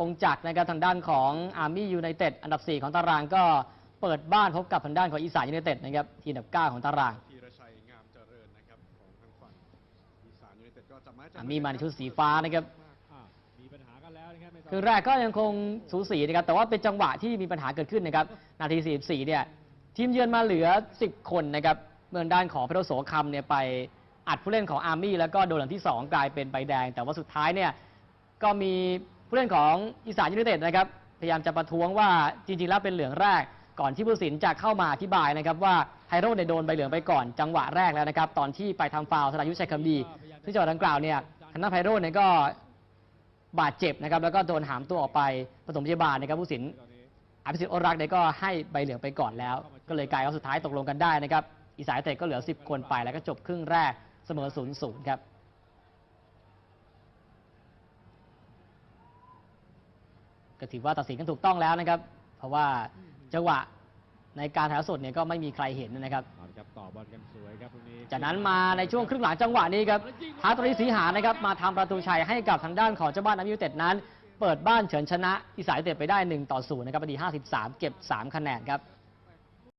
องค์จักรนะครับทางด้านของอาร์มี่ยูไนเต็ดอันดับ 4 ของตารางก็เปิดบ้านพบกับทางด้านของอีสานยูไนเต็ดนะครับทีมอันดับ 9 ของตารางธีรชัยงามเจริญนะครับของทางฝั่งอีสานยูไนเต็ดก็จับไม้จับอาร์มี่มาในชุดสีฟ้านะครับอ่ามีปัญหากันแล้วนะครับในตนคือแรกก็ยังคงสูสีนะครับแต่ว่าเป็นจังหวะที่มีปัญหาเกิดขึ้นนะครับนาที 44 เนี่ยทีมเยือนมาเหลือ 10 คนนะครับเมื่อด้านของเพโรโสคำเนี่ยไปอัดผู้เล่นของอาร์มี่แล้วก็โดนหลังที่2กลายเป็นใบแดง แต่ว่าสุดท้ายเนี่ยก็มี ผู้เล่นของอีสานยูไนเต็ดนะครับพยายามจะประท้วงว่าจริงๆแล้วเป็นเหลืองแรก ก่อนที่ผู้สินจะเข้ามาอธิบายนะครับว่าไฮโร่เนี่ยโดนใบเหลืองไปก่อนจังหวะแรกแล้วนะครับตอนที่ไปทำฟาวสรายุชัยคำดีซึ่งจังหวะดังกล่าวเนี่ยทางด้านไฮโร่เนี่ยก็บาดเจ็บนะครับแล้วก็โดนหามตัวออกไปปฐมพยาบาลนะครับผู้สินอภิสิทธิ์อรักษ์เนี่ยก็ให้ใบเหลืองไปก่อนแล้ว ก็เลยกลายว่าสุดท้ายตกลงกันได้นะครับอีสานเต็ดก็เหลือ 10 คนไปแล้วก็จบครึ่งแรกเสมอ0ูนย์ครับ ก็ถือว่าตัดสินกันถูกต้องแล้วนะครับ เพราะว่าจังหวะในการถ่ายทอดสดเนี่ยก็ไม่มีใครเห็นนะครับเอาละครับต่อบอลกันสวยครับตรงนี้จากนั้นมาในช่วงครึ่งหลังจังหวะนี้ครับฮาร์ตรีสีหานะครับมาทำประตูชัยให้กับทางด้านของเจ้าบ้านน้ำยูไนเต็ดนั้น เปิดบ้านเฉินชนะอีสานยูไนเต็ดไปได้1ต่อ0นะครับนาที53 เก็บ 3 คะแนนครับ